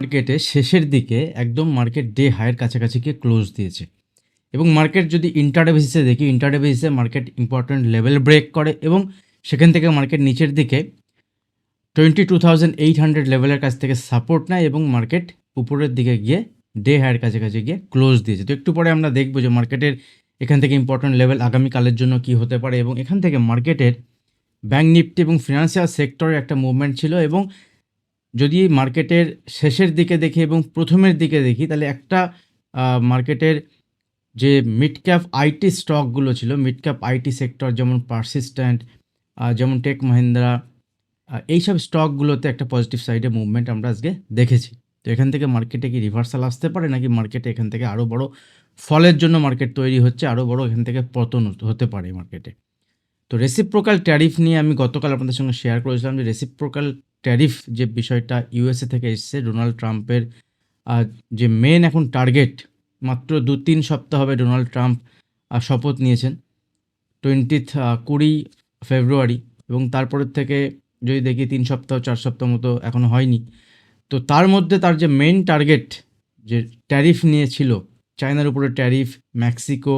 মার্কেটে শেষের দিকে একদম মার্কেট ডে হাইয়ের কাছাকাছি গিয়ে ক্লোজ দিয়েছে। এবং মার্কেট যদি ইন্টারডে বেসিসে দেখি ইন্টারডে বেসিসে মার্কেট ইম্পর্ট্যান্ট লেভেল ব্রেক করে এবং সেখান থেকে মার্কেট নিচের দিকে twenty two thousand eight hundred লেভেলের কাছ থেকে সাপোর্ট নেয় এবং মার্কেট উপরের দিকে গিয়ে ডে হাইয়ের কাছাকাছি গিয়ে ক্লোজ দিয়েছে। তো একটু পরে আমরা দেখব যে মার্কেটের এখান থেকে ইম্পর্ট্যান্ট লেভেল আগামীকালের জন্য কি হতে পারে এবং এখান থেকে মার্কেটের ব্যাঙ্ক নিফটি এবং ফিনান্সিয়াল সেক্টরের একটা মুভমেন্ট ছিল এবং যদি মার্কেটের শেষের দিকে দেখি এবং প্রথমের দিকে দেখি, তাহলে একটা মার্কেটের যে মিড ক্যাপ আইটি স্টকগুলো ছিল মিড ক্যাপ আইটি সেক্টর যেমন পারসিস্ট্যান্ট যেমন টেক মহিন্দ্রা এইসব স্টকগুলোতে একটা পজিটিভ সাইডে মুভমেন্ট আমরা আজকে দেখেছি। তো এখান থেকে মার্কেটে কি রিভার্সাল আসতে পারে, নাকি মার্কেটে এখান থেকে আরও বড় ফলের জন্য মার্কেট তৈরি হচ্ছে আরও বড় এখান থেকে পতন হতে পারে মার্কেটে? তো রেসিপ্রোকাল ট্যারিফ নিয়ে আমি গতকাল আপনাদের সঙ্গে শেয়ার করেছিলাম যে রেসিপ্রোকাল ট্যারিফ যে বিষয়টা ইউএসএ থেকে এসছে, ডোনাল্ড ট্রাম্পের যে মেন এখন টার্গেট মাত্র দু তিন সপ্তাহ হবে ডোনাল্ড ট্রাম্প শপথ নিয়েছেন। টোয়েন্টিথ কুড়ি ফেব্রুয়ারি এবং তারপরের থেকে যদি দেখি তিন সপ্তাহ, চার সপ্তাহ মতো এখনও হয়নি। তো তার মধ্যে তার যে মেন টার্গেট যে ট্যারিফ নিয়েছিল, চায়নার উপরে ট্যারিফ, মেক্সিকো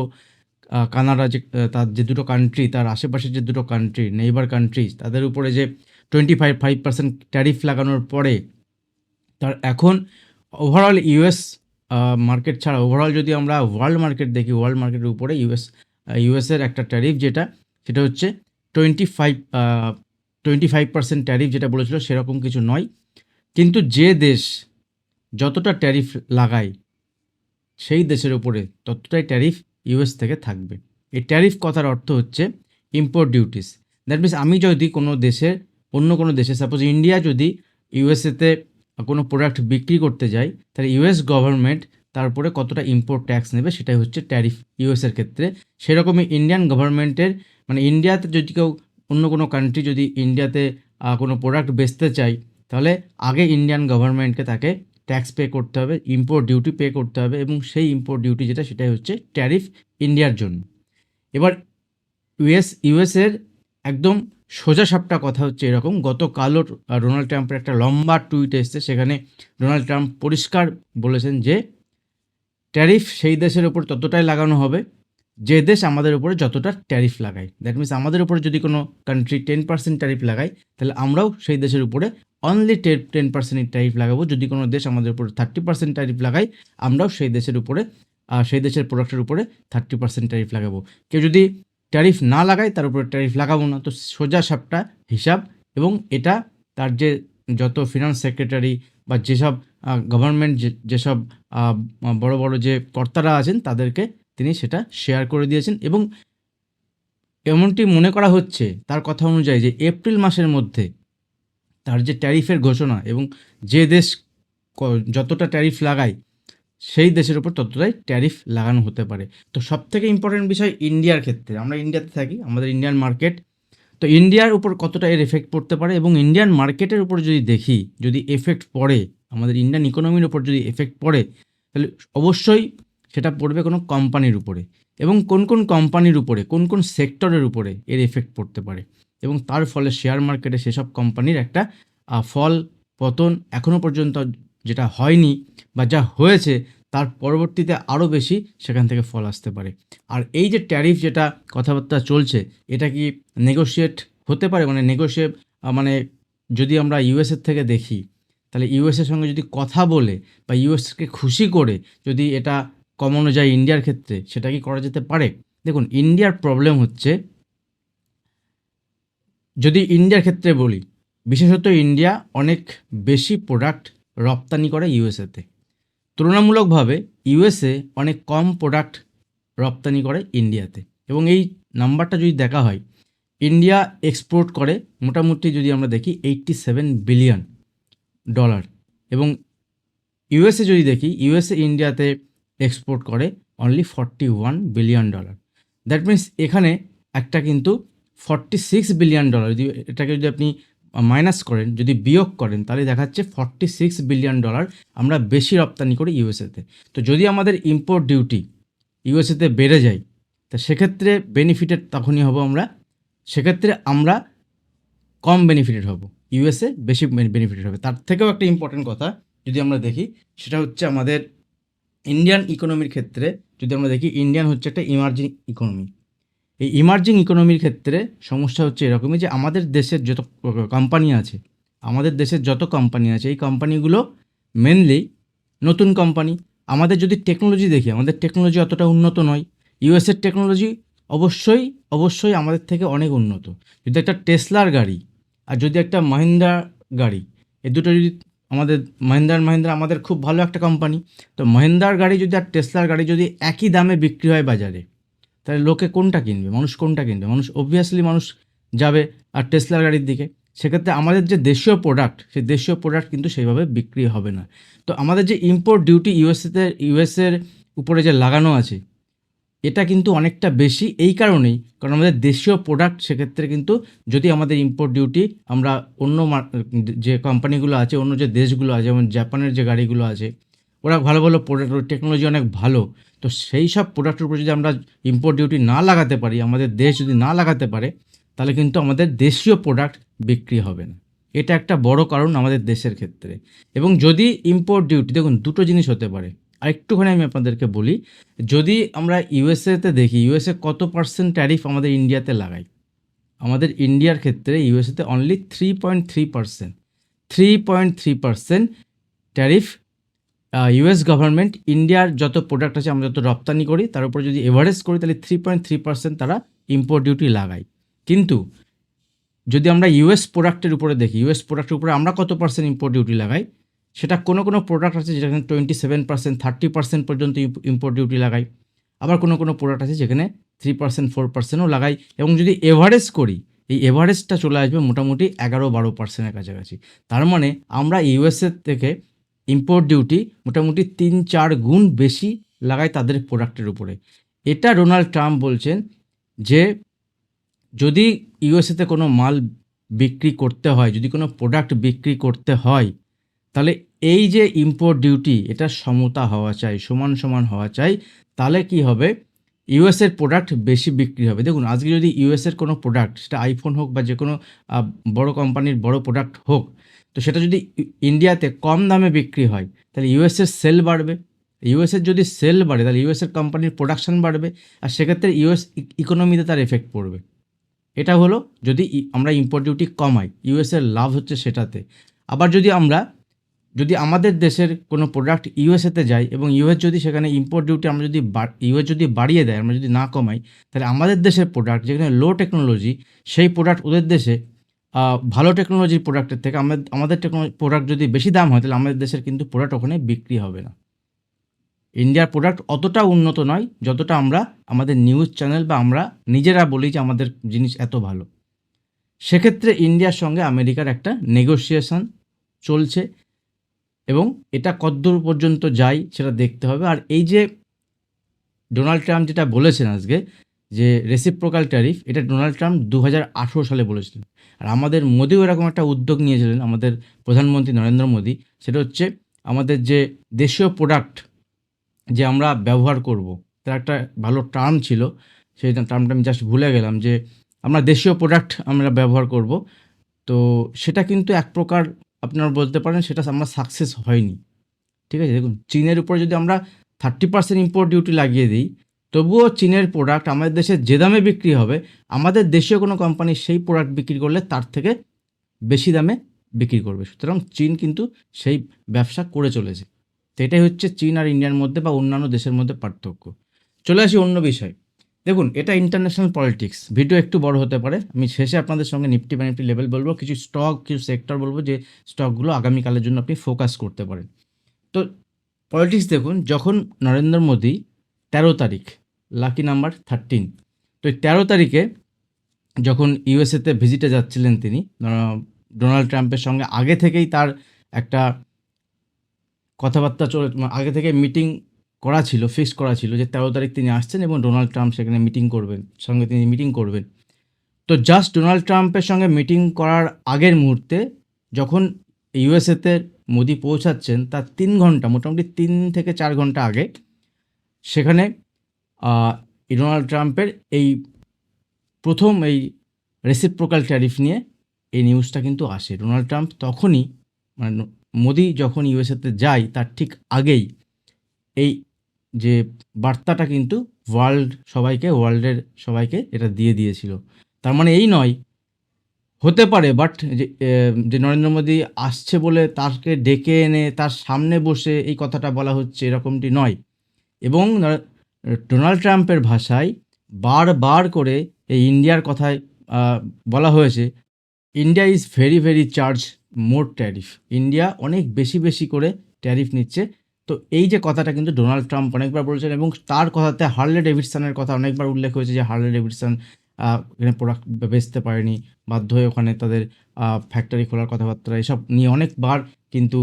কানাডা যে, তার যে দুটো কান্ট্রি তার আশেপাশের যে দুটো কান্ট্রি নেইবার কান্ট্রি তাদের উপরে যে twenty five five percent tariff লাগানোর পরে, তার এখন ওভারঅল ইউএস মার্কেট ছাড়া ওভারঅল যদি আমরা ওয়ার্ল্ড মার্কেট দেখি ওয়ার্ল্ড মার্কেটের উপরে ইউএস ইউএসের একটা ট্যারিফ যেটা, সেটা হচ্ছে twenty five twenty five percent tariff যেটা বলেছিল সেরকম কিছু নয়। কিন্তু যে দেশ যতটা ট্যারিফ লাগায়, সেই দেশের উপরে ততটাই ট্যারিফ ইউএস থেকে থাকবে। এই ট্যারিফ কথার অর্থ হচ্ছে ইম্পোর্ট ডিউটিস দ্যাট মিনস আমি যদি কোনো দেশের অন্য কোনো দেশে সাপোজ ইন্ডিয়া যদি ইউএসএতে কোনো প্রোডাক্ট বিক্রি করতে যায়, তাহলে ইউএস গভর্নমেন্ট তার উপরে কতটা ইম্পোর্ট ট্যাক্স নেবে সেটাই হচ্ছে ট্যারিফ ইউএসের ক্ষেত্রে। সেরকমই ইন্ডিয়ান গভর্নমেন্টের মানে ইন্ডিয়াতে যদি কেউ অন্য কোনো কান্ট্রি যদি ইন্ডিয়াতে কোনো প্রোডাক্ট বেচতে চায়, তাহলে আগে ইন্ডিয়ান গভর্নমেন্টকে তাকে ট্যাক্স পে করতে হবে ইম্পোর্ট ডিউটি পে করতে হবে এবং সেই ইম্পোর্ট ডিউটি যেটা সেটাই হচ্ছে ট্যারিফ ইন্ডিয়ার জন্য। এবার ইউএস ইউএসের একদম সোজা সাপটা কথা হচ্ছে এরকম। গতকালও আহ, ডোনাল্ড ট্রাম্পের একটা লম্বা টুইট এসছে সেখানে ডোনাল্ড ট্রাম্প পরিষ্কার বলেছেন যে ট্যারিফ সেই দেশের ওপর ততটাই লাগানো হবে যে দেশ আমাদের উপরে যতটা ট্যারিফ লাগায়। দ্যাট মিনস আমাদের উপরে যদি কোনো কান্ট্রি টেন পার্সেন্ট ট্যারিফ লাগায় তাহলে আমরাও সেই দেশের উপরে only ten ten percent tariff লাগাবো। যদি কোনো দেশ আমাদের উপরে থার্টি পার্সেন্ট ট্যারিফ লাগায় আমরাও সেই দেশের উপরে সেই দেশের প্রোডাক্টের উপরে থার্টি পার্সেন্ট ট্যারিফ লাগাবো। কেউ যদি ট্যারিফ না লাগায় তার উপরে ট্যারিফ লাগাবো না। তো সোজা সাপটা হিসাব এবং এটা তার যে যত ফিনান্স সেক্রেটারি বা যেসব গভর্নমেন্ট যেসব বড় বড় যে কর্তারা আছেন, তাদেরকে তিনি সেটা শেয়ার করে দিয়েছেন এবং এমনটি মনে করা হচ্ছে তার কথা অনুযায়ী যে এপ্রিল মাসের মধ্যে তার যে ট্যারিফের ঘোষণা এবং যে দেশ যতটা ট্যারিফ লাগায় সেই দেশের উপর ততটাই ট্যারিফ লাগানো হতে পারে। তো সব থেকে ইম্পর্টেন্ট বিষয় ইন্ডিয়ার ক্ষেত্রে, আমরা ইন্ডিয়াতে থাকি, আমাদের ইন্ডিয়ান মার্কেট তো ইন্ডিয়ার উপর কতটা এর এফেক্ট পড়তে পারে এবং ইন্ডিয়ান মার্কেটের উপর যদি দেখি, যদি এফেক্ট পড়ে, আমাদের ইন্ডিয়ান ইকোনমির উপর যদি এফেক্ট পড়ে, তাহলে অবশ্যই সেটা পড়বে কোনো কোম্পানির উপরে। এবং কোন কোন কোম্পানির উপরে, কোন কোন সেক্টরের উপরে এর এফেক্ট পড়তে পারে। এবং তার ফলে শেয়ার মার্কেটে সেসব কোম্পানির একটা ফল, পতন এখনও পর্যন্ত যেটা হয়নি বা যা হয়েছে, তার পরবর্তীতে আরও বেশি সেখান থেকে ফল আসতে পারে। আর এই যে ট্যারিফ যেটা কথাবার্তা চলছে, এটা কি নেগোশিয়েট হতে পারে? মানে নেগোশিয়েট মানে যদি আমরা ইউএসএর থেকে দেখি, তাহলে ইউএসের সঙ্গে যদি কথা বলে বা ইউএসকে খুশি করে যদি এটা কমানো যায় ইন্ডিয়ার ক্ষেত্রে, সেটা কি করা যেতে পারে? দেখুন ইন্ডিয়ার প্রবলেম হচ্ছে, যদি ইন্ডিয়ার ক্ষেত্রে বলি, বিশেষত ইন্ডিয়া অনেক বেশি প্রোডাক্ট রপ্তানি করে ইউএসএতে। তুলনামূলকভাবে ইউএসএ অনেক কম প্রোডাক্ট রপ্তানি করে ইন্ডিয়াতে। এবং এই নাম্বারটা যদি দেখা হয়, ইন্ডিয়া এক্সপোর্ট করে মোটামুটি যদি আমরা দেখি এইট্টি সেভেন বিলিয়ন ডলার এবং ইউএসএ যদি দেখি, ইউএসএ ইন্ডিয়াতে এক্সপোর্ট করে only forty one billion dollar that means এখানে একটা কিন্তু ফর্টি সিক্স বিলিয়ন ডলার যদি এটাকে যদি আপনি মাইনাস করেন, যদি বিয়োগ করেন, তাহলে দেখাচ্ছে ফর্টি সিক্স বিলিয়ন ডলার আমরা বেশি রপ্তানি করি ইউএসএতে। তো যদি আমাদের ইম্পোর্ট ডিউটি ইউএসএতে বেড়ে যায়, তা সেক্ষেত্রে বেনিফিটেড তখনই হব আমরা, সেক্ষেত্রে আমরা কম বেনিফিটেড হব, ইউএসএ বেশি বেনিফিটেড হবে। তার থেকেও একটা ইম্পর্টেন্ট কথা যদি আমরা দেখি, সেটা হচ্ছে আমাদের ইন্ডিয়ান ইকোনমির ক্ষেত্রে যদি আমরা দেখি ইন্ডিয়ান হচ্ছে একটা ইমার্জিং ইকোনমি এই ইমার্জিং ইকোনমির ক্ষেত্রে সমস্যা হচ্ছে এরকমই যে আমাদের দেশের যত কোম্পানি আছে, আমাদের দেশের যত কোম্পানি আছে, এই কোম্পানিগুলো মেনলি নতুন কোম্পানি আমাদের যদি টেকনোলজি দেখি, আমাদের টেকনোলজি অতটা উন্নত নয়। ইউএসের টেকনোলজি অবশ্যই অবশ্যই আমাদের থেকে অনেক উন্নত। যদি একটা টেসলার গাড়ি আর যদি একটা মাহিন্দ্রা গাড়ি এই দুটো যদি আমাদের মাহিন্দ্রার মাহিন্দ্রা আমাদের খুব ভালো একটা কোম্পানি তো মহিন্দ্রার গাড়ি যদি আর টেসলার গাড়ি যদি একই দামে বিক্রি হয় বাজারে তাহলে লোকে কোনটা কিনবে? মানুষ কোনটা কিনবে? মানুষ অবভিয়াসলি মানুষ যাবে আর টেসলার গাড়ির দিকে। সেক্ষেত্রে আমাদের যে দেশীয় প্রোডাক্ট সেই দেশীয় প্রোডাক্ট কিন্তু সেইভাবে বিক্রি হবে না। তো আমাদের যে ইম্পোর্ট ডিউটি ইউএসএতে ইউএসের উপরে যে লাগানো আছে, এটা কিন্তু অনেকটা বেশি এই কারণেই, কারণ আমাদের দেশীয় প্রোডাক্ট সেক্ষেত্রে কিন্তু যদি আমাদের ইম্পোর্ট ডিউটি আমরা অন্য যে কোম্পানিগুলো আছে, অন্য যে দেশগুলো আছে, যেমন জাপানের যে গাড়িগুলো আছে, ওরা ভালো ভালো প্রোডাক্ট টেকনোলজি অনেক ভালো তো সেই সব প্রোডাক্টের উপর যদি আমরা ইম্পোর্ট ডিউটি না লাগাতে পারি, আমাদের দেশ যদি না লাগাতে পারে, তাহলে কিন্তু আমাদের দেশীয় প্রোডাক্ট বিক্রি হবে না। এটা একটা বড় কারণ আমাদের দেশের ক্ষেত্রে। এবং যদি ইম্পোর্ট ডিউটি দেখুন, দুটো জিনিস হতে পারে। আর একটুখানি আমি আপনাদেরকে বলি, যদি আমরা ইউএসএতে দেখি ইউএসএ কত পার্সেন্ট ট্যারিফ আমাদের ইন্ডিয়াতে লাগাই আমাদের ইন্ডিয়ার ক্ষেত্রে ইউএসএতে only three point three percent three point three percent tariff US government ইন্ডিয়ার যত প্রোডাক্ট আছে, আমরা যত রপ্তানি করি, তার উপরে যদি এভারেজ করি, তাহলে থ্রি পয়েন্ট থ্রি পার্সেন্ট তারা ইম্পোর্ট ডিউটি লাগায়। কিন্তু, যদি আমরা ইউএস প্রোডাক্টের উপরে দেখি ইউএস প্রোডাক্টের উপরে আমরা কত পার্সেন্ট ইম্পোর্ট ডিউটি লাগাই? সেটা কোনো কোনো প্রোডাক্ট আছে যেখানে twenty seven percent thirty percent পর্যন্ত ইম্পোর্ট ডিউটি লাগাই আবার কোনো কোনো প্রোডাক্ট আছে যেখানে থ্রি পার্সেন্ট ফোর পার্সেন্টও লাগাই এবং যদি এভারেজ করি, এই এভারেজটা চলে আসবে মোটামুটি এগারো বারো পার্সেন্টের কাছাকাছি। তার মানে আমরা ইউএসএ থেকে ইম্পোর্ট ডিউটি মোটামুটি তিন চার গুণ বেশি লাগায় তাদের প্রোডাক্টের উপরে। এটা ডোনাল্ড ট্রাম্প বলছেন যে, যদি ইউএসএতে কোনো মাল বিক্রি করতে হয়, যদি কোনো প্রোডাক্ট বিক্রি করতে হয়, তাহলে এই যে ইম্পোর্ট ডিউটি এটা সমতা হওয়া চাই, সমান সমান হওয়া চাই, তাহলে কি হবে? ইউএসের প্রোডাক্ট বেশি বিক্রি হবে। দেখুন, আজকে যদি ইউএসের কোনো প্রোডাক্ট সেটা আইফোন হোক বা যে কোনো বড় কোম্পানির বড় প্রোডাক্ট হোক তো সেটা যদি ইন্ডিয়াতে কম দামে বিক্রি হয়, তাহলে ইউএসের সেল বাড়বে। ইউএসের যদি সেল বাড়ে, তাহলে ইউএসের কোম্পানির প্রোডাকশন বাড়বে, আর সেক্ষেত্রে ইউএস ইকোনমিতে তার এফেক্ট পড়বে। এটা হলো যদি আমরা ইম্পোর্ট ডিউটি কমাই ইউএসের লাভ হচ্ছে সেটাতে। আবার যদি আমরা, যদি আমাদের দেশের কোনো প্রোডাক্ট ইউএসএতে যায় এবং ইউএস যদি সেখানে ইম্পোর্ট ডিউটি আমরা যদি ইউএস যদি বাড়িয়ে দেয়, আমরা যদি না কমাই, তাহলে আমাদের দেশের প্রোডাক্ট যেখানে লো টেকনোলজি সেই প্রোডাক্ট ওদের দেশে ভালো টেকনোলজির প্রোডাক্টের থেকে আমাদের আমাদের টেকনোলজি প্রোডাক্ট যদি বেশি দাম হয়, তাহলে আমাদের দেশের কিন্তু প্রোডাক্ট ওখানে বিক্রি হবে না। ইন্ডিয়ার প্রোডাক্ট অতটা উন্নত নয়, যতটা আমরা, আমাদের নিউজ চ্যানেল বা আমরা নিজেরা বলি যে আমাদের জিনিস এত ভালো। সেক্ষেত্রে ইন্ডিয়ার সঙ্গে আমেরিকার একটা নেগোসিয়েশন চলছে এবং এটা কতদূর পর্যন্ত যায় সেটা দেখতে হবে। আর এই যে ডোনাল্ড ট্রাম্প যেটা বলেছেন আজকে যে রেসিপ্রোকাল ট্যারিফ এটা ডোনাল্ড ট্রাম্প দু হাজার আঠেরো সালে বলেছিলেন। আর আমাদের মোদিও এরকম একটা উদ্যোগ নিয়েছিলেন, আমাদের প্রধানমন্ত্রী নরেন্দ্র মোদী। সেটা হচ্ছে আমাদের যে দেশীয় প্রোডাক্ট যে আমরা ব্যবহার করব, তার একটা ভালো টার্ম ছিল। সেই টার্মটা আমি জাস্ট ভুলে গেলাম যে আমরা দেশীয় প্রোডাক্ট আমরা ব্যবহার করব। তো সেটা কিন্তু এক প্রকার আপনারা বলতে পারেন সেটা আমরা সাকসেস হয়নি। ঠিক আছে, দেখুন, চীনের উপরে যদি আমরা থার্টি পার্সেন্ট ইম্পোর্ট ডিউটি লাগিয়ে দিই তবুও চীনের প্রোডাক্ট আমাদের দেশে যে দামে বিক্রি হবে, আমাদের দেশীয় কোনো কোম্পানি সেই প্রোডাক্ট বিক্রি করলে তার থেকে বেশি দামে বিক্রি করবে। সুতরাং চীন কিন্তু সেই ব্যবসা করে চলেছে। তো এটাই হচ্ছে চীন আর ইন্ডিয়ার মধ্যে বা অন্যান্য দেশের মধ্যে পার্থক্য। চলে আসি অন্য বিষয়। দেখুন, এটা ইন্টারন্যাশনাল পলিটিক্স ভিডিও একটু বড় হতে পারে। আমি শেষে আপনাদের সঙ্গে নিফটি বা নিফটি লেভেল বলব। কিছু স্টক কিছু সেক্টর বলব যে স্টকগুলো আগামীকালের জন্য আপনি ফোকাস করতে পারেন। তো পলিটিক্স দেখুন, যখন নরেন্দ্র মোদী তেরো তারিখ লাকি নাম্বার থার্টিন তো এই তেরো তারিখে যখন ইউএসএতে ভিজিটে যাচ্ছিলেন তিনি ডোনাল্ড ট্রাম্পের সঙ্গে আগে থেকেই তার একটা কথাবার্তা চলে আগে থেকে মিটিং করা ছিল ফিক্স করা ছিল যে তেরো তারিখ তিনি আসছেন এবং ডোনাল্ড ট্রাম্প সেখানে মিটিং করবেন, সঙ্গে তিনি মিটিং করবেন। তো জাস্ট ডোনাল্ড ট্রাম্পের সঙ্গে মিটিং করার আগের মুহূর্তে যখন ইউএসএতে মোদি পৌঁছাচ্ছেন, তার তিন ঘণ্টা, মোটামুটি তিন থেকে চার ঘণ্টা আগে, সেখানে ডোনাল্ড ট্রাম্পের এই প্রথম এই রেসিপ্রোকাল ট্যারিফ নিয়ে এই নিউজটা কিন্তু আসে। ডোনাল্ড ট্রাম্প তখনই মানে মোদি যখন ইউএসএতে যায়, তার ঠিক আগেই এই যে বার্তাটা কিন্তু ওয়ার্ল্ড সবাইকে ওয়ার্ল্ডের সবাইকে এটা দিয়ে দিয়েছিল। তার মানে এই নয়, হতে পারে বাট যে নরেন্দ্র মোদী আসছে বলে তাকে ডেকে এনে তার সামনে বসে এই কথাটা বলা হচ্ছে, এরকমটি নয়। এবং ডোনাল্ড ট্রাম্পের ভাষায় বারবার করে এই ইন্ডিয়ার কথায় বলা হয়েছে, India is very very charge more tariff. India অনেক বেশি বেশি করে ট্যারিফ নিচ্ছে। তো এই যে কথাটা কিন্তু ডোনাল্ড ট্রাম্প অনেকবার বলেছেন এবং তার কথাতে হার্লে ডেভিডসনের কথা অনেকবার উল্লেখ হয়েছে যে হার্লে ডেভিডসন এখানে প্রোডাক্ট বেচতে পারেনি, বাধ্য হয়ে ওখানে তাদের ফ্যাক্টরি খোলার কথাবার্তা, এসব নিয়ে অনেকবার কিন্তু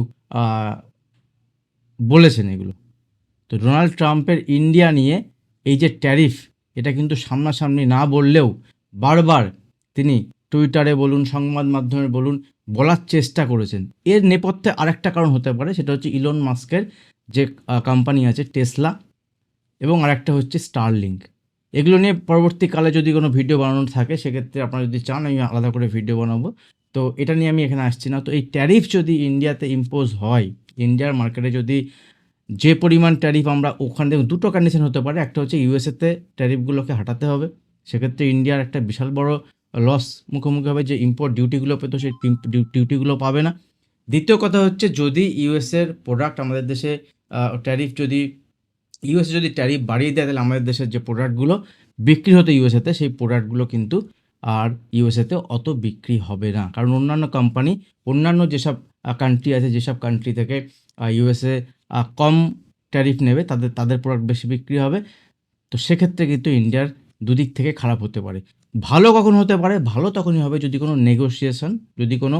বলেছেন এগুলো। তো ডোনাল্ড ট্রাম্পের ইন্ডিয়া নিয়ে এই যে ট্যারিফ, এটা কিন্তু সামনাসামনি না বললেও বারবার তিনি টুইটারে বলুন, সংবাদ মাধ্যমে বলুন, বলার চেষ্টা করেছেন। এর নেপথ্যে আরেকটা কারণ হতে পারে, সেটা হচ্ছে ইলন মাস্কের যে কোম্পানি আছে টেসলা এবং আরেকটা হচ্ছে স্টারলিংক। এগুলো নিয়ে পরবর্তীকালে যদি কোনো ভিডিও বানানো থাকে, সেক্ষেত্রে আপনারা যদি চান, আমি আলাদা করে ভিডিও বানাবো। তো এটা নিয়ে আমি এখানে আসছি না। তো এই ট্যারিফ যদি ইন্ডিয়াতে ইম্পোজ হয়, ইন্ডিয়ার মার্কেটে যদি যে পরিমাণ ট্যারিফ আমরা ওখান দুটো কন্ডিশন হতে পারে। একটা হচ্ছে ইউএসএতে ট্যারিফগুলোকে হাঁটাতে হবে। সেক্ষেত্রে ইন্ডিয়ার একটা বিশাল বড় লস মুখোমুখি হবে যে ইম্পোর্ট ডিউটিগুলো পেতো, সেই ডিউটিগুলো পাবে না। দ্বিতীয় কথা হচ্ছে যদি ইউএসের প্রোডাক্ট আমাদের দেশে ট্যারিফ যদি ইউএসএ যদি ট্যারিফ বাড়িয়ে দেয়, তাহলে আমাদের দেশের যে প্রোডাক্টগুলো বিক্রি হতো ইউএসএতে সেই প্রোডাক্টগুলো কিন্তু আর ইউএসএতে অত বিক্রি হবে না। কারণ অন্যান্য কোম্পানি অন্যান্য যেসব কান্ট্রি আছে, যেসব কান্ট্রি থেকে ইউএসএ কম ট্যারিফ নেবে, তাদের তাদের প্রোডাক্ট বেশি বিক্রি হবে। তো সেক্ষেত্রে কিন্তু ইন্ডিয়ার দুদিক থেকে খারাপ হতে পারে। ভালো কখন হতে পারে? ভালো তখনই হবে যদি কোনো নেগোসিয়েশন যদি কোনো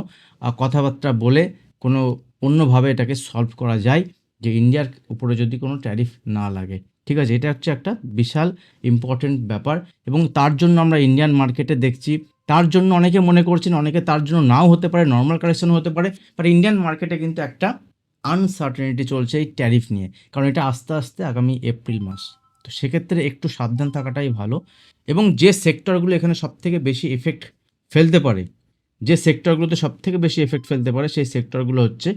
কথাবার্তা বলে কোনো অন্যভাবে এটাকে সলভ করা যায় যে ইন্ডিয়ার উপরে যদি কোনো ট্যারিফ না লাগে। ঠিক আছে, এটা হচ্ছে একটা বিশাল ইম্পর্টেন্ট ব্যাপার এবং তার জন্য আমরা ইন্ডিয়ান মার্কেটে দেখছি, তার জন্য অনেকে মনে করছেন, অনেকে তার জন্য নাও হতে পারে নর্মাল কারেকশন হতে পারে বাট ইন্ডিয়ান মার্কেটে কিন্তু একটা আনসার্টেনিটি চলছে এই ট্যারিফ নিয়ে, কারণ এটা আস্তে আস্তে আগামী এপ্রিল মাস। তো সেক্ষেত্রে একটু সাবধান থাকাটাই ভালো। এবং যে সেক্টরগুলো এখানে সব থেকে বেশি এফেক্ট ফেলতে পারে, যে সেক্টরগুলোতে সব থেকে বেশি এফেক্ট ফেলতে পারে সেই সেক্টরগুলো হচ্ছে,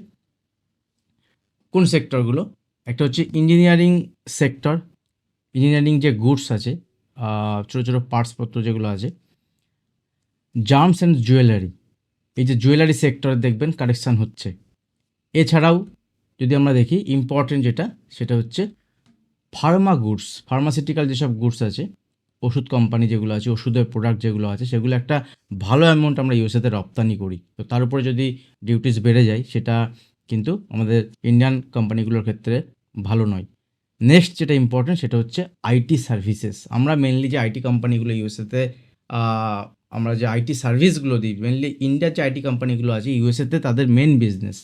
কোন সেক্টরগুলো একটা হচ্ছে ইঞ্জিনিয়ারিং সেক্টর ইঞ্জিনিয়ারিং যে গুডস আছে ছোটো ছোটো পার্টসপত্র যেগুলো আছে জার্মস অ্যান্ড জুয়েলারি এই যে জুয়েলারি সেক্টরে দেখবেন কারেকশান হচ্ছে। এছাড়াও যদি আমরা দেখি ইম্পর্টেন্ট যেটা, সেটা হচ্ছে ফার্মা গুডস ফার্মাসিউটিক্যাল যেসব গুডস আছে, ওষুধ কোম্পানি যেগুলো আছে, ওষুধের প্রোডাক্ট যেগুলো আছে, সেগুলো একটা ভালো অ্যামাউন্ট আমরা ইউএসএতে রপ্তানি করি। তো তার উপরে যদি ডিউটিস বেড়ে যায়, সেটা কিন্তু আমাদের ইন্ডিয়ান কোম্পানিগুলোর ক্ষেত্রে ভালো নয়। নেক্সট যেটা ইম্পর্টেন্ট সেটা হচ্ছে আইটি সার্ভিসেস আমরা মেনলি যে আইটি কোম্পানিগুলো ইউএসএতে আমরা যে আইটি সার্ভিসগুলো দিই মেনলি ইন্ডিয়ার যে আইটি কোম্পানিগুলো আছে ইউএসএতে তাদের main business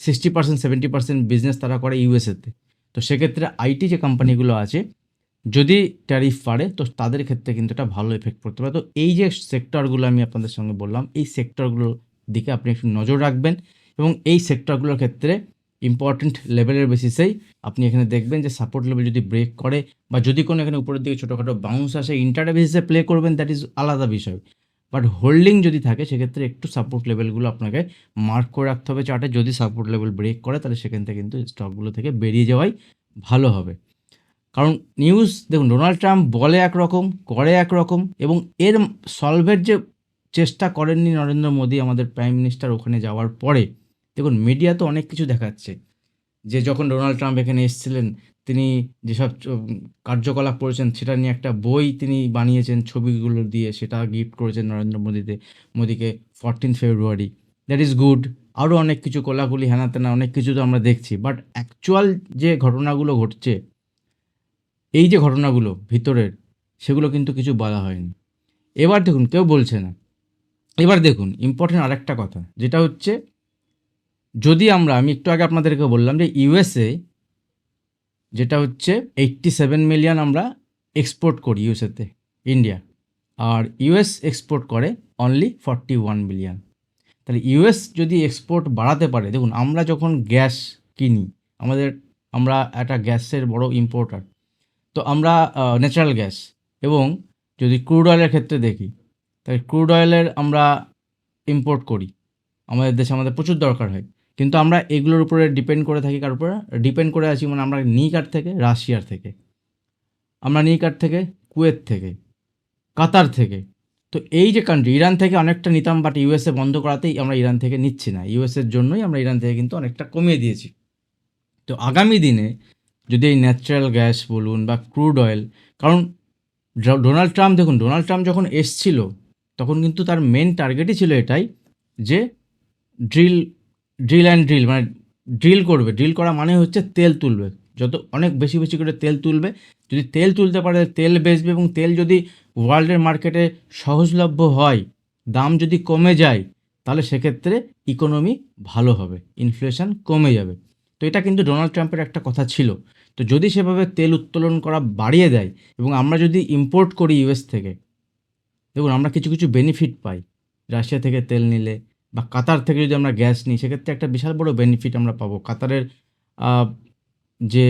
sixty percent seventy percent business তারা করে ইউএসএতে তো। সেক্ষেত্রে আইটি যে কোম্পানিগুলো আছে, যদি ট্যারিফ পারে তো তাদের ক্ষেত্রে কিন্তু এটা ভালো এফেক্ট পড়তে পারে। তো এই যে সেক্টরগুলো আমি আপনাদের সঙ্গে বললাম, এই সেক্টরগুলোর দিকে আপনি একটু নজর রাখবেন এবং এই সেক্টরগুলোর ক্ষেত্রে ইম্পর্টেন্ট লেভেলের বেসিসেই আপনি এখানে দেখবেন যে সাপোর্ট লেভেল যদি ব্রেক করে বা যদি কোনো এখানে উপরের দিকে ছোটোখাটো বাউন্স আসে ইন্টারডে বেসিসে প্লে করবেন দ্যাট ইজ আলাদা বিষয়। বাট হোল্ডিং যদি থাকে, সেক্ষেত্রে একটু সাপোর্ট লেভেলগুলো আপনাকে মার্ক করে রাখতে হবে চার্টে যদি সাপোর্ট লেভেল ব্রেক করে, তাহলে সেখান থেকে কিন্তু স্টকগুলো থেকে বেরিয়ে যাওয়াই ভালো হবে। কারণ নিউজ দেখুন ডোনাল্ড ট্রাম্প বলে একরকম, করে একরকম, এবং এর সলভের যে চেষ্টা করেননি নরেন্দ্র মোদী, আমাদের প্রাইম মিনিস্টার ওখানে যাওয়ার পরে, দেখুন মিডিয়া তো অনেক কিছু দেখাচ্ছে। যে যখন ডোনাল্ড ট্রাম্প এখানে এসেছিলেন তিনি যেসব কার্যকলাপ করেছেন, সেটা নিয়ে একটা বই তিনি বানিয়েছেন ছবিগুলো দিয়ে, সেটা গিফট করেছেন নরেন্দ্র মোদীতে, মোদীকে fourteen February that is good আরও অনেক কিছু কোলাকুলি, হেনা তেনা, অনেক কিছু তো আমরা দেখছি। বাট অ্যাকচুয়াল যে ঘটনাগুলো ঘটছে, এই যে ঘটনাগুলো ভিতরের, সেগুলো কিন্তু কিছু বলা হয়নি। এবার দেখুন, কেউ বলছে না। এবার দেখুন ইম্পর্টেন্ট আরেকটা কথা, যেটা হচ্ছে, যদি আমরা, আমি একটু আগে আপনাদেরকে বললাম যে ইউএসএ যেটা হচ্ছে এইট্টি সেভেন মিলিয়ন আমরা এক্সপোর্ট করি ইউএসএতে ইন্ডিয়া আর ইউএস এক্সপোর্ট করে অনলি ফর্টি ওয়ান মিলিয়ন তাহলে ইউএস যদি এক্সপোর্ট বাড়াতে পারে, দেখুন আমরা যখন গ্যাস কিনি, আমাদের, আমরা একটা গ্যাসের বড় ইম্পোর্টার তো আমরা ন্যাচারাল গ্যাস এবং যদি ক্রুড অয়েলের ক্ষেত্রে দেখি, তাহলে ক্রুড অয়েলের আমরা ইম্পোর্ট করি। আমাদের দেশে আমাদের প্রচুর দরকার হয়। কিন্তু আমরা এগুলোর উপরে ডিপেন্ড করে থাকি কার উপরে? ডিপেন্ড করে আছি মানে আমরা নিই কার থেকে, রাশিয়ার থেকে। আমরা নিই কার থেকে, কুয়েত থেকে, কাতার থেকে। তো এই যে কান্ট্রি ইরান থেকে অনেকটা নিতাম বাট ইউএসএ বন্ধ করাতেই আমরা ইরান থেকে নিচ্ছি না। ইউএসএর জন্যই আমরা ইরান থেকে কিন্তু অনেকটা কমিয়ে দিয়েছি। তো আগামী দিনে যদি এই ন্যাচারাল গ্যাস বলুন বা ক্রুড অয়েল কারণ ডোনাল্ড ট্রাম্প দেখুন, ডোনাল্ড ট্রাম্প যখন এসছিল, তখন কিন্তু তার মেন টার্গেটই ছিল এটাই যে ড্রিল ড্রিল অ্যান্ড ড্রিল মানে ড্রিল করবে। ড্রিল করা মানে হচ্ছে তেল তুলবে। যত, অনেক বেশি বেশি করে তেল তুলবে। যদি তেল তুলতে পারে, তেল বেচবে এবং তেল যদি ওয়ার্ল্ডের মার্কেটে সহজলভ্য হয়, দাম যদি কমে যায়, তাহলে সেক্ষেত্রে ইকোনমি ভালো হবে ইনফ্লেশন কমে যাবে। তো এটা কিন্তু ডোনাল্ড ট্রাম্পের একটা কথা ছিল। তো যদি সেভাবে তেল উত্তোলন করা বাড়িয়ে দেয় এবং আমরা যদি ইম্পোর্ট করি ইউএস থেকে, দেখুন আমরা কিছু কিছু বেনিফিট পাই। রাশিয়া থেকে তেল নিলে বা কাতার থেকে যদি আমরা গ্যাস নিই, সেক্ষেত্রে একটা বিশাল বড় বেনিফিট আমরা পাবো। কাতারের যে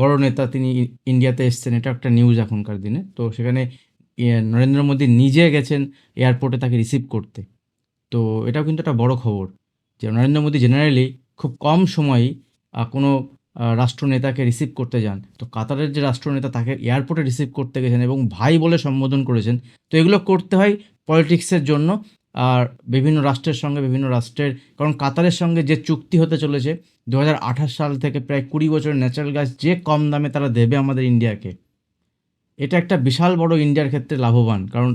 বড় নেতা তিনি ইন্ডিয়াতে এসছেন, এটা একটা নিউজ এখনকার দিনে। তো সেখানে নরেন্দ্র মোদী নিজে গেছেন এয়ারপোর্টে তাকে রিসিভ করতে। তো এটাও কিন্তু একটা বড় খবর যে, নরেন্দ্র মোদী জেনারেলি খুব কম সময়েই কোনো রাষ্ট্রনেতাকে রিসিভ করতে যান। তো কাতারের যে রাষ্ট্রনেতা, তাকে এয়ারপোর্টে রিসিভ করতে গেছেন এবং ভাই বলে সম্বোধন করেছেন। তো এগুলো করতে হয় পলিটিক্সের জন্য। আর বিভিন্ন রাষ্ট্রের সঙ্গে বিভিন্ন রাষ্ট্রের, কারণ কাতারের সঙ্গে যে চুক্তি হতে চলেছে দু হাজার আঠাশ সাল থেকে প্রায় কুড়ি বছর ন্যাচারাল গ্যাস যে কম দামে তারা দেবে আমাদের ইন্ডিয়াকে, এটা একটা বিশাল বড় ইন্ডিয়ার ক্ষেত্রে লাভবান, কারণ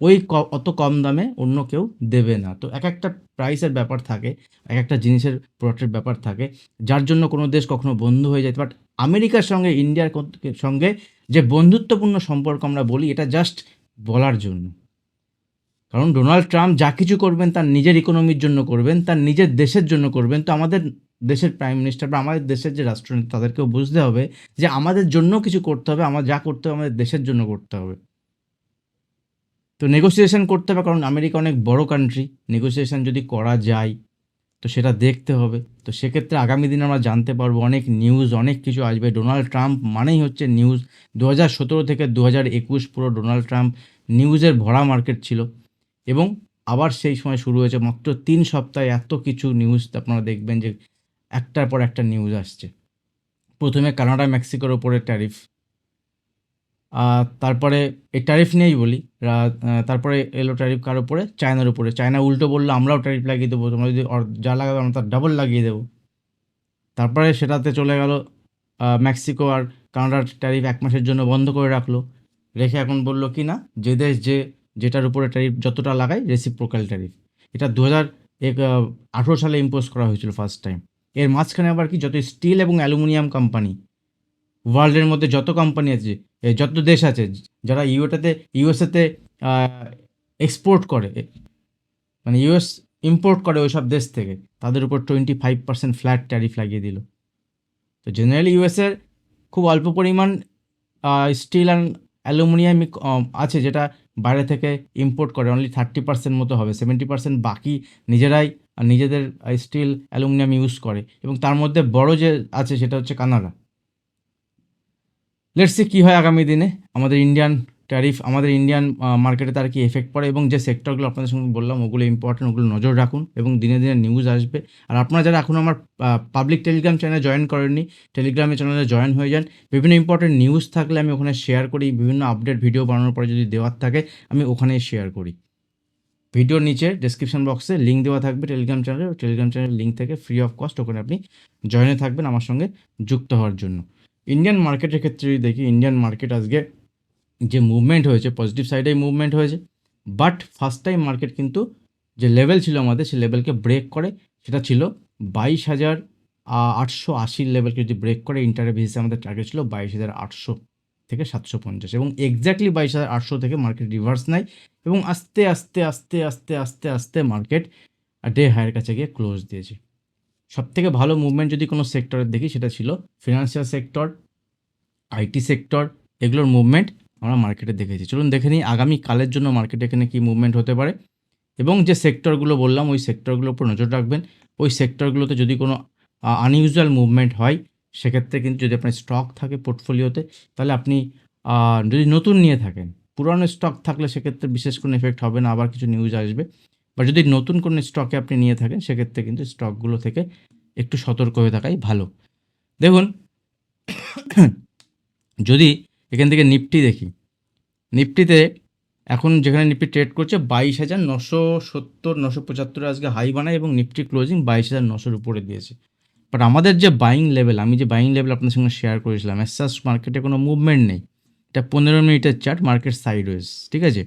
ওই অত কম দামে অন্য কেউ দেবে না। তো এক একটা প্রাইসের ব্যাপার থাকে, এক একটা জিনিসের প্রোডাক্টের ব্যাপার থাকে, যার জন্য কোনো দেশ কখনো বন্ধু হয়ে যায়। বাট আমেরিকার সঙ্গে, ইন্ডিয়ার সঙ্গে যে বন্ধুত্বপূর্ণ সম্পর্ক আমরা বলি, এটা জাস্ট বলার জন্য। কারণ ডোনাল্ড ট্রাম্প যা কিছু করবেন, তার নিজের ইকোনমির জন্য করবেন, তার নিজের দেশের জন্য করবেন। তো আমাদের দেশের প্রাইম মিনিস্টার বা আমাদের দেশের যে রাষ্ট্রনেতা, তাদেরকেও বুঝতে হবে যে আমাদের জন্য কিছু করতে হবে, আমার যা করতে হবে, আমাদের দেশের জন্য করতে হবে। তো নেগোসিয়েশন করতে হবে, কারণ আমেরিকা অনেক বড় কান্ট্রি নেগোসিয়েশন যদি করা যায়, তো সেটা দেখতে হবে। তো সেক্ষেত্রে আগামী দিনে আমরা জানতে পারব, অনেক নিউজ অনেক কিছু আসবে। ডোনাল্ড ট্রাম্প মানেই হচ্ছে নিউজ দু হাজার সতেরো থেকে দু হাজার একুশ পুরো ডোনাল্ড ট্রাম্প নিউজের ভরা মার্কেট ছিল। এবং আবার সেই সময় শুরু হয়েছে। মাত্র তিন সপ্তাহে এত কিছু নিউজ আপনারা দেখবেন যে একটার পর একটা নিউজ আসছে। প্রথমে কানাডা, মেক্সিকোর ওপরে ট্যারিফ তারপরে এই ট্যারিফ নিয়েই বলি। তারপরে এলো ট্যারিফ কার ওপরে? চায়নার উপরে চায়না উল্টো বলল, আমরাও ট্যারিফ লাগিয়ে দেবো। তোমরা যদি যা লাগাবে আমরা তার ডাবল লাগিয়ে দেবো। তারপরে সেটাতে চলে গেল মেক্সিকো আর কানাডার ট্যারিফ এক মাসের জন্য বন্ধ করে রাখল। রেখে এখন বলল, কি না? যে দেশ যে যেটার উপরে ট্যারিফ যতটা লাগায় রেসিপ্রোকাল ট্যারিফ এটা দু হাজার আঠেরো সালে ইম্পোজ করা হয়েছিল ফার্স্ট টাইম এর মাঝখানে আবার কি? যত স্টিল এবং অ্যালুমিনিয়াম কোম্পানি ওয়ার্ল্ডের মধ্যে যত কোম্পানি আছে যত দেশ আছে, যারা ইউটাতে, ইউএসএতে এক্সপোর্ট করে মানে ইউএস ইম্পোর্ট করে ওইসব দেশ থেকে, তাদের উপর twenty five percent flat tariff লাগিয়ে দিল। তো জেনারেলি ইউএসের খুব অল্প পরিমাণ স্টিল অ্যান্ড অ্যালুমিনিয়াম আছে যেটা বাইরে থেকে ইম্পোর্ট করে অনলি থার্টি পার্সেন্ট মতো হবে সেভেন্টি পার্সেন্ট বাকি নিজেরাই নিজেদের স্টিল অ্যালুমিনিয়াম ইউজ করে। এবং তার মধ্যে বড় যে আছে সেটা হচ্ছে কানাডা। লেটসি কী হয় আগামী দিনে আমাদের ইন্ডিয়ান ট্যারিফ আমাদের ইন্ডিয়ান মার্কেটে তার কি এফেক্ট পড়ে এবং যে সেক্টরগুলো আপনাদের সঙ্গে বললাম, ওগুলো ইম্পর্টেন্ট ওগুলো নজর রাখুন এবং দিনে দিনে নিউজ আসবে। আর আপনারা যারা এখন আমার পাবলিক টেলিগ্রাম চ্যানেলে জয়েন করেননি টেলিগ্রামে চ্যানেলে জয়েন হয়ে যান। বিভিন্ন ইম্পর্টেন্ট নিউজ থাকলে আমি ওখানে শেয়ার করি, বিভিন্ন আপডেট ভিডিও বানানোর পরে যদি দেওয়ার থাকে, আমি ওখানেই শেয়ার করি। ভিডিওর নিচে ডেসক্রিপশন বক্সে লিঙ্ক দেওয়া থাকবে টেলিগ্রাম চ্যানেলে টেলিগ্রাম চ্যানেলের লিঙ্ক থেকে ফ্রি অফ কস্ট ওখানে আপনি জয়েনে থাকবেন আমার সঙ্গে যুক্ত হওয়ার জন্য। ইন্ডিয়ান মার্কেটের ক্ষেত্রে দেখি ইন্ডিয়ান মার্কেট আজকে যে মুভমেন্ট হয়েছে পজিটিভ সাইডেই মুভমেন্ট হয়েছে বাট ফার্স্ট টাইম মার্কেট কিন্তু যে লেভেল ছিল আমাদের, সেই লেভেলকে ব্রেক করে, সেটা ছিল বাইশ হাজার আটশো আশির লেভেলকে যদি ব্রেক করে ইন্টারে বেসিসে আমাদের টার্গেট ছিল বাইশ হাজার আটশো থেকে সাতশো পঞ্চাশ, এবং এক্স্যাক্টলি বাইশ হাজার আটশো থেকে মার্কেট রিভার্স নেয় এবং আস্তে আস্তে আস্তে আস্তে আস্তে আস্তে মার্কেট ডে হায়ার কাছে গিয়ে ক্লোজ দিয়েছে। সব থেকে ভালো মুভমেন্ট যদি কোনো সেক্টরের দেখি, সেটা ছিল ফিনান্সিয়াল সেক্টর আইটি সেক্টর এগুলোর মুভমেন্ট আমরা মার্কেটে দেখেছি। চলুন দেখে নিই আগামী কালের জন্য মার্কেটে এখানে কী মুভমেন্ট হতে পারে। এবং যে সেক্টরগুলো বললাম, ওই সেক্টরগুলোর উপর নজর রাখবেন। ওই সেক্টরগুলোতে যদি কোনো আনইউজুয়াল মুভমেন্ট হয়, সেক্ষেত্রে কিন্তু যদি আপনার স্টক থাকে পোর্টফোলিওতে তাহলে আপনি যদি নতুন নিয়ে থাকেন, পুরানো স্টক থাকলে সেক্ষেত্রে বিশেষ কোনো এফেক্ট হবে না, আবার কিছু নিউজ আসবে। বা যদি নতুন কোনো স্টকে আপনি নিয়ে থাকেন, সেক্ষেত্রে কিন্তু স্টকগুলো থেকে একটু সতর্ক হয়ে থাকাই ভালো। দেখুন, যদি এখান থেকে নিফটি দেখি। নিফটিতে এখন যেখানে নিফটি ট্রেড করছে, বাইশ হাজার নশো সত্তর, নশো পঁচাত্তর আজকে হাই বানায় এবং নিফটি ক্লোজিং বাইশ হাজার নশোর উপরে দিয়েছে। বাট আমাদের যে বাইং লেভেল আমি যে বাইং লেভেল আপনার সঙ্গে শেয়ার করেছিলাম এসাস মার্কেটে কোনো মুভমেন্ট নেই। এটা পনেরো মিনিটের চার্ট মার্কেট সাইড সাইডওয়েজ ঠিক আছে?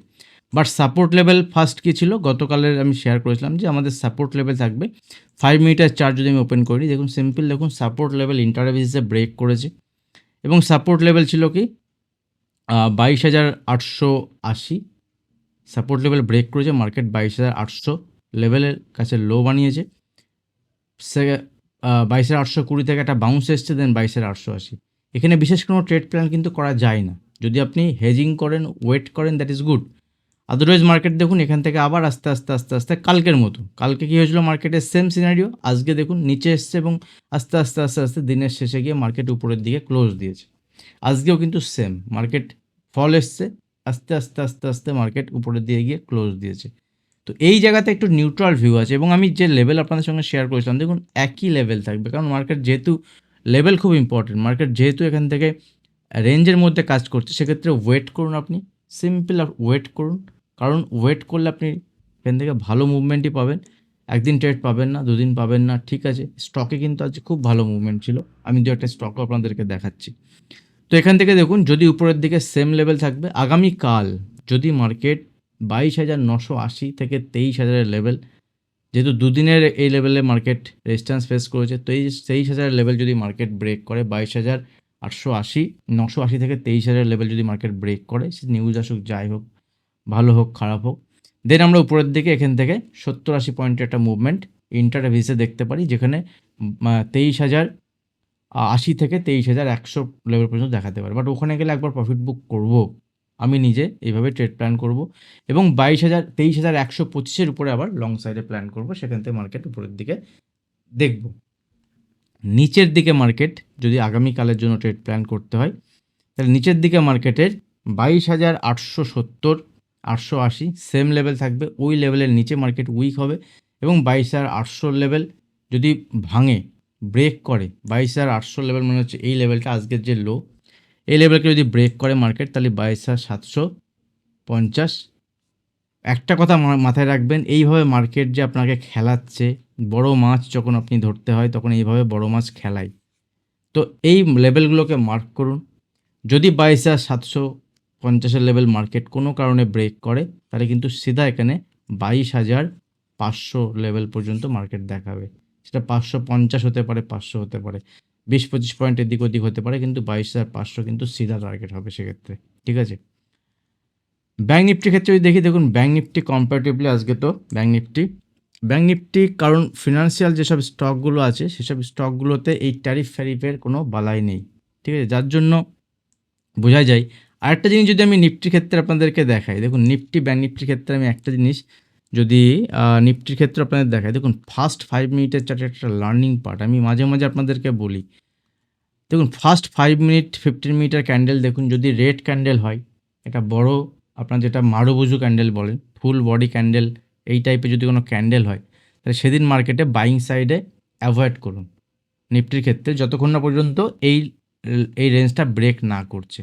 বাট সাপোর্ট লেভেল ফার্স্ট কী ছিল? গতকালের আমি শেয়ার করেছিলাম যে আমাদের সাপোর্ট লেভেল থাকবে। ফাইভ মিনিটের চার্ট যদি আমি ওপেন করি, দেখুন সিম্পল দেখুন সাপোর্ট লেভেল ইন্টারভিসে ব্রেক করেছে। এবং সাপোর্ট লেভেল ছিল কি? বাইশ হাজার আটশো আশি। সাপোর্ট লেভেল ব্রেক করেছে মার্কেট বাইশ হাজার আটশো। লেভেলের কাছে লো বানিয়েছে। সে বাইশ হাজার আটশো কুড়ি থেকে একটা বাউন্স এসছে দেন বাইশ হাজার আটশো আশি। এখানে বিশেষ কোনো ট্রেড প্ল্যান কিন্তু করা যায় না। যদি আপনি হেজিং করেন ওয়েট করেন that is good otherwise market দেখুন, এখান থেকে আবার আস্তে আস্তে আস্তে আস্তে কালকের মতো। কালকে কী হয়েছিল? মার্কেটের সেম সিনারিও আজকে দেখুন, নিচে এসছে এবং আস্তে আস্তে আস্তে আস্তে দিনের শেষে গিয়ে মার্কেট উপরের দিকে ক্লোজ দিয়েছে। আজকেও কিন্তু সেম মার্কেট ফল এসছে, আস্তে আস্তে আস্তে আস্তে মার্কেট উপরের দিয়ে গিয়ে ক্লোজ দিয়েছে। তো এই জায়গাতে একটু নিউট্রাল ভিউ আছে এবং আমি যে লেভেল আপনাদের সঙ্গে শেয়ার করেছিলাম, দেখুন একই লেভেল থাকবে, কারণ মার্কেট যেহেতু লেভেল খুব ইম্পর্টেন্ট মার্কেট যেহেতু এখান থেকে রেঞ্জের মধ্যে কাজ করছে, সেক্ষেত্রে ওয়েট করুন আপনি সিম্পল ওয়েট করুন, কারণ ওয়েট করলে আপনি এখান থেকে ভালো মুভমেন্টই পাবেন, একদিন ট্রেড পাবেন না, দুদিন পাবেন না, ঠিক আছে স্টকে কিন্তু আজ খুব ভালো মুভমেন্ট ছিল, আমি দু একটা স্টকও আপনাদেরকে দেখাচ্ছি। তো এখান থেকে দেখুন, যদি উপরের দিকে সেম লেভেল থাকবে, আগামীকাল যদি মার্কেট বাইশ হাজার নশো আশি থেকে তেইশ হাজারের লেভেল যেহেতু দুদিনের এই লেভেলে মার্কেট রেজিস্ট্যান্স ফেস করেছে তেইশ তেইশ হাজারের লেভেল যদি মার্কেট ব্রেক করে, বাইশ হাজার আটশো আশি, নশো আশি থেকে তেইশ হাজারের লেভেল যদি মার্কেট ব্রেক করে, সে নিউজ আসুক, যাই হোক, ভালো হোক, খারাপ হোক দেন আমরা উপরের দিকে, এখান থেকে সত্তর আশি পয়েন্টের একটা মুভমেন্ট ইন্টার ভিসে দেখতে পারি, যেখানে তেইশ হাজার আশি থেকে তেইশ হাজার একশো লেভেল পর্যন্ত দেখাতে পারে। বাট ওখানে গেলে একবার প্রফিট বুক করব। আমি নিজে এইভাবে ট্রেড প্ল্যান করব এবং বাইশ হাজার, তেইশ হাজার একশো পঁচিশের উপরে আবার লং সাইডে প্ল্যান করব। সেখান থেকে মার্কেট উপরের দিকে দেখব। নিচের দিকে মার্কেট যদি আগামীকালের জন্য ট্রেড প্ল্যান করতে হয়, তাহলে নিচের দিকে মার্কেটের বাইশ হাজার আটশো সত্তর, আটশো আশি সেম লেভেল থাকবে। ওই লেভেলের নিচে মার্কেট উইক হবে এবং বাইশ হাজার আটশো লেভেল যদি ভাঙে ব্রেক করে। বাইশ হাজার আটশো লেভেল মানে হচ্ছে এই লেভেলটা আজকের যে লো এই লেভেলকে যদি ব্রেক করে মার্কেট তাহলে বাইশ হাজার সাতশো পঞ্চাশ। একটা কথা মাথায় রাখবেন, এইভাবে মার্কেট যে আপনাকে খেলাচ্ছে, বড় মাছ যখন আপনি ধরতে হয়, তখন এইভাবে বড় মাছ খেলায় তো এই লেভেলগুলোকে মার্ক করুন। যদি বাইশ হাজার সাতশো পঞ্চাশের লেভেল মার্কেট কোনো কারণে ব্রেক করে, তাহলে কিন্তু সিধা এখানে বাইশ হাজার পাঁচশো লেভেল পর্যন্ত মার্কেট দেখাবে। সেটা পাঁচশো পঞ্চাশ হতে পারে, পাঁচশো হতে পারে। বিশ পঁচিশ পয়েন্ট এদিক ওদিক হতে পারে, কিন্তু বাইশ হাজার পাঁচশো কিন্তু সিধা টার্গেট হবে সেক্ষেত্রে, ঠিক আছে? ব্যাঙ্ক নিফটির ক্ষেত্রে যদি দেখি, দেখুন, ব্যাঙ্ক নিফটি কম্পারেটিভলি আজকে তো, ব্যাঙ্ক নিফটি। ব্যাঙ্ক নিফটি কারণ ফিনান্সিয়াল যেসব স্টকগুলো আছে, সেসব স্টকগুলোতে এই ট্যারিফ ফ্যারিফের কোনো বালাই নেই, ঠিক আছে? যার জন্য বোঝা যায়। আরেকটা জিনিস যদি আমি নিফটির ক্ষেত্রে আপনাদেরকে দেখাই, দেখুন, নিফটি, ব্যাঙ্ক নিফটির ক্ষেত্রে আমি একটা জিনিস যদি নিফটির ক্ষেত্রে আপনাদের দেখাই, দেখুন ফার্স্ট ফাইভ মিনিটের চার্টে একটা লার্নিং পার্ট আমি মাঝে মাঝে আপনাদেরকে বলি। দেখুন ফার্স্ট ফাইভ মিনিট ফিফটিন মিনিটের ক্যান্ডেল দেখুন, যদি রেড ক্যান্ডেল হয় এটা বড়, আপনার যেটা মারুবুজু ক্যান্ডেল বলেন ফুল বডি ক্যান্ডেল এই টাইপের যদি কোনো ক্যান্ডেল হয়, তাহলে সেদিন মার্কেটে বাইং সাইডে অ্যাভয়েড করুন। নিফটির ক্ষেত্রে যতক্ষণ না পর্যন্ত এই এই রেঞ্জটা ব্রেক না করছে।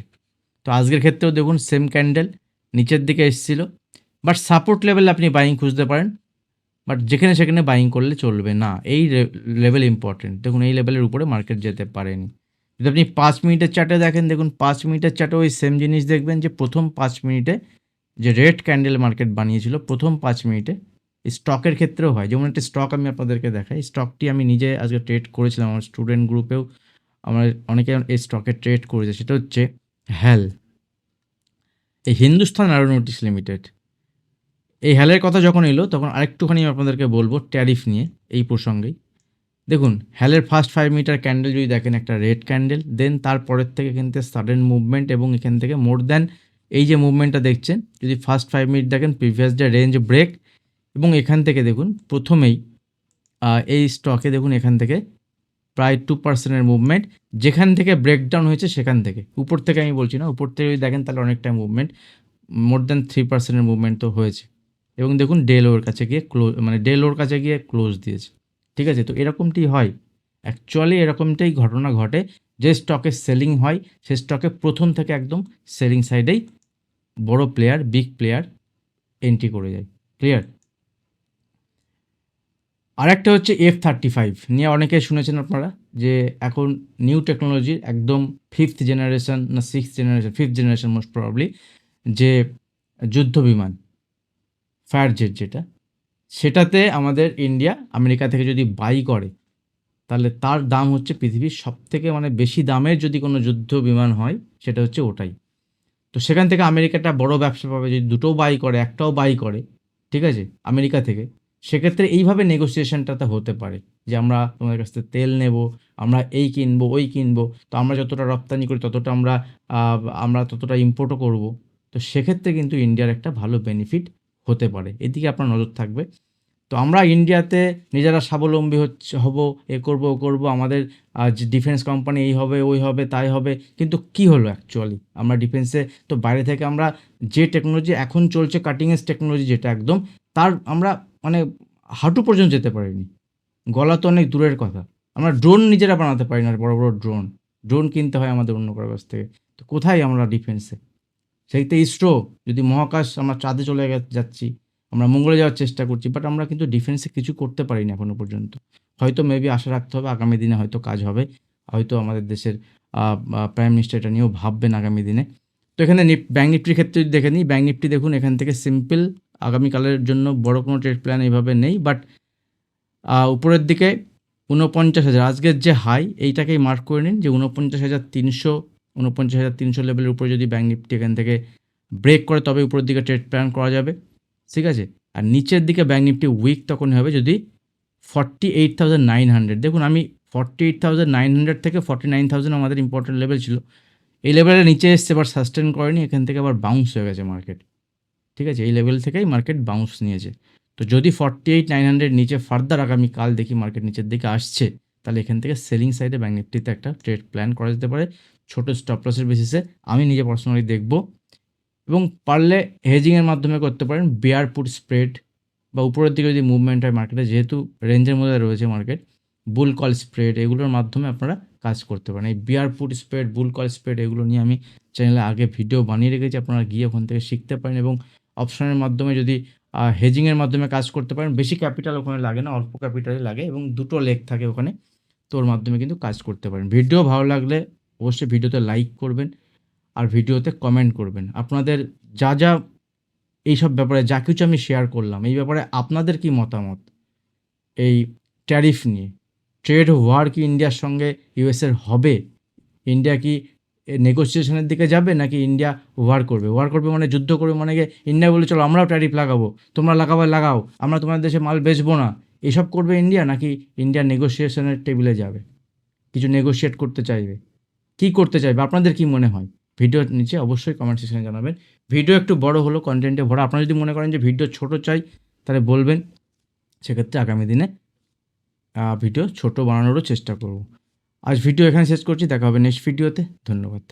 তো আজকের ক্ষেত্রেও দেখুন সেম ক্যান্ডেল নিচের দিকে এসেছিল বাট সাপোর্ট লেভেল আপনি বাইং খুঁজতে পারেন। বাট যেখানে সেখানে বাইং করলে চলবে না। এই লেভেল ইম্পর্টেন্ট দেখুন, এই লেভেলের উপরে মার্কেট যেতে পারেনি। যদি আপনি পাঁচ মিনিটের চার্টে দেখেন, দেখুন, পাঁচ মিনিটের চার্টে ওই সেম জিনিস দেখবেন যে প্রথম পাঁচ মিনিটে যে রেড ক্যান্ডেল মার্কেট বানিয়েছিল, প্রথম পাঁচ মিনিটে স্টকের ক্ষেত্রেও হয়। যেমন একটা স্টক আমি আপনাদেরকে দেখাই। স্টকটি আমি নিজে আজকে ট্রেড করেছিলাম। আমার স্টুডেন্ট গ্রুপেও আমার অনেকে এই স্টকে ট্রেড করেছে। সেটা হচ্ছে হ্যাল এই হিন্দুস্তান অ্যারোনটিক্স লিমিটেড এই হ্যালের কথা যখন এলো, তখন আরেকটুখানি আপনাদেরকে বলব ট্যারিফ নিয়ে এই প্রসঙ্গেই। দেখুন, হ্যালের ফার্স্ট ফাইভ মিটার ক্যান্ডেল যদি দেখেন একটা রেড ক্যান্ডেল দেন তারপরের থেকে কিন্তু সাডেন মুভমেন্ট এবং এখান থেকে মোর দ্যান এই যে মুভমেন্টটা দেখছেন, যদি ফার্স্ট ফাইভ মিনিট দেখেন প্রিভিয়াস ডে রেঞ্জ ব্রেক এবং এখান থেকে দেখুন, প্রথমেই এই স্টকে দেখুন এখান থেকে প্রায় টু পার্সেন্টের মুভমেন্ট যেখান থেকে ব্রেকডাউন হয়েছে সেখান থেকে। উপর থেকে আমি বলছি না, উপর থেকে যদি দেখেন তাহলে অনেকটা মুভমেন্ট মোর দ্যান থ্রি পার্সেন্টের মুভমেন্ট তো হয়েছে। এবং দেখুন ডেল ওর কাছে গিয়ে ক্লোজ মানে ডেল ওর কাছে গিয়ে ক্লোজ দিয়েছে। ঠিক আছে? তো এরকমটি হয়। অ্যাকচুয়ালি এরকমটাই ঘটনা ঘটে। যে স্টকে সেলিং হয়, সে স্টকে প্রথম থেকে একদম সেলিং সাইডেই বড় প্লেয়ার বিগ প্লেয়ার এন্ট্রি করে যায়। ক্লিয়ার আরেকটা হচ্ছে এফ থার্টি ফাইভ নিয়ে অনেকে শুনেছেন আপনারা যে এখন নিউ টেকনোলজির একদম ফিফথ জেনারেশন না sixth generation fifth generation most probably যে যুদ্ধ বিমান ফায়ার জেট যেটা, সেটাতে আমাদের ইন্ডিয়া, আমেরিকা থেকে যদি বাই করে, তাহলে তার দাম হচ্ছে পৃথিবীর সব থেকে মানে বেশি দামের যদি কোনো যুদ্ধ বিমান হয়, সেটা হচ্ছে ওটাই। তো সেখান থেকে আমেরিকাটা বড় ব্যবসা পাবে, যদি দুটোও বাই করে, একটাও বাই করে, ঠিক আছে, আমেরিকা থেকে, সেক্ষেত্রে এইভাবে নেগোসিয়েশনটাতে হতে পারে যে আমরা তোমাদের কাছ থেকে তেল নেব, আমরা এই কিনবো, ওই কিনবো, তো আমরা যতটা রপ্তানি করি, ততটা আমরা আমরা ততটা ইম্পোর্টও করব। তো সেক্ষেত্রে কিন্তু ইন্ডিয়ার একটা ভালো বেনিফিট হতে পারে। এদিকে আপনার নজর থাকবে। তো আমরা ইন্ডিয়াতে নিজেরা স্বাবলম্বী হচ্ছে, হব, এ করব, ও করব, আমাদের যে ডিফেন্স কোম্পানি এই হবে, ওই হবে, তাই হবে, কিন্তু কি হলো অ্যাকচুয়ালি আমরা ডিফেন্সে তো বাইরে থেকে আমরা যে টেকনোলজি এখন চলছে কাটিং টেকনোলজি যেটা একদম, তার আমরা মানে হাঁটু পর্যন্ত যেতে পারিনি। গলা তো অনেক দূরের কথা। আমরা ড্রোন নিজেরা বানাতে পারি না, বড় বড় ড্রোন ড্রোন কিনতে হয় আমাদের অন্য কারও কাছ থেকে। তো কোথায় আমরা ডিফেন্সে সেইতে ইসরো যদি মহাকাশ আমরা চাঁদে চলে যাচ্ছি, আমরা মঙ্গলে যাওয়ার চেষ্টা করছি বাট আমরা কিন্তু ডিফেন্সে কিছু করতে পারিনি এখনও পর্যন্ত। হয়তো মেবি আশা রাখতে হবে, আগামী দিনে হয়তো কাজ হবে, হয়তো আমাদের দেশের প্রাইম মিনিস্টার এটা নিয়েও ভাববেন আগামী দিনে। তো এখানে ব্যাঙ্ক নিফটির ক্ষেত্রে যদি দেখে নিই ব্যাঙ্ক নিফটি দেখুন, এখান থেকে সিম্পল আগামীকালের জন্য বড় কোনো ট্রেড প্ল্যান এইভাবে নেই বাট উপরের দিকে উনপঞ্চাশ হাজার, আজকের যে হাই এইটাকেই মার্ক করে নিন যে উনপঞ্চাশ হাজার তিনশো উনপঞ্চাশ হাজার তিনশো লেভেলের উপরে যদি ব্যাঙ্ক নিফটি এখান থেকে ব্রেক করে, তবে উপরের দিকে ট্রেড প্ল্যান করা যাবে। ঠিক আছে? আর নিচের দিকে ব্যাঙ্ক নিফটি উইক তখনই হবে যদি forty eight thousand nine hundred দেখুন, আমি forty eight thousand nine hundred থেকে ফর্টি নাইন থাউজেন্ড আমাদের ইম্পর্টেন্ট লেভেল ছিল। এই লেভেলের নিচে এসছে, এবার সাস্টেন করেনি, এখান থেকে আবার বাউন্স হয়ে গেছে মার্কেট ঠিক আছে? এই লেভেল থেকেই মার্কেট বাউন্স নিয়েছে। তো যদি ফর্টি এইট নাইন হান্ড্রেড নিচে ফার্দার আগামী কাল দেখি মার্কেট নিচের দিকে আসছে, তাহলে এখান থেকে সেলিং সাইডে ব্যাঙ্ক নিফটিতে একটা ট্রেড প্ল্যান করা যেতে পারে। ছোটো স্টপ লসের বেসিসে আমি নিজে পার্সোনালি দেখব। এবং পারলে হেজিংয়ের মাধ্যমে করতে পারেন বেয়ার পুট স্প্রেড বা উপরের দিকে যদি মুভমেন্ট হয় মার্কেটে যেহেতু রেঞ্জের মধ্যে রয়েছে মার্কেট বুল কল স্প্রেড এগুলোর মাধ্যমে আপনারা কাজ করতে পারেন। এই bear put spread bull call spread এগুলো নিয়ে আমি চ্যানেলে আগে ভিডিও বানিয়ে রেখেছি, আপনারা গিয়ে ওখান থেকে শিখতে পারেন এবং অপশনের মাধ্যমে যদি হেজিংয়ের মাধ্যমে কাজ করতে পারেন, বেশি ক্যাপিটাল ওখানে লাগে না, অল্প ক্যাপিটালই লাগে এবং দুটো লেগ থাকে ওখানে তো ওর মাধ্যমে কিন্তু কাজ করতে পারেন। ভিডিও ভালো লাগলে অবশ্যই ভিডিওতে লাইক করবেন আর ভিডিওতে কমেন্ট করবেন। আপনাদের যা যা এইসব ব্যাপারে যা কিছু আমি শেয়ার করলাম, এই ব্যাপারে আপনাদের কি মতামত? এই ট্যারিফ নিয়ে ট্রেড ওয়ার কি ইন্ডিয়ার সঙ্গে ইউএসের হবে? ইন্ডিয়া কি নেগোসিয়েশনের দিকে যাবে নাকি ইন্ডিয়া ওয়ার করবে? ওয়ার করবে মানে যুদ্ধ করবে মানে ইন্ডিয়া বলে, চলো আমরাও ট্যারিফ লাগাবো। তোমরা লাগাবে, লাগাও। আমরা তোমাদের দেশে মাল বেচবো না। এসব করবে ইন্ডিয়া নাকি ইন্ডিয়া নেগোসিয়েশনের টেবিলে যাবে? কিছু নেগোশিয়েট করতে চাইবে? কি করতে চাই বা আপনাদের কি মনে হয়? ভিডিওর নিচে অবশ্যই কমেন্ট সেকশনে জানাবেন। ভিডিও একটু বড় হলো কন্টেন্টে ভরা। আপনারা যদি মনে করেন যে ভিডিও ছোট চাই, তাহলে বলবেন। সেক্ষেত্রে আগামী দিনে ভিডিও ছোট বানানোরও চেষ্টা করব। আজ ভিডিও এখানে শেষ করছি। দেখা হবে নেক্সট ভিডিওতে ধন্যবাদ।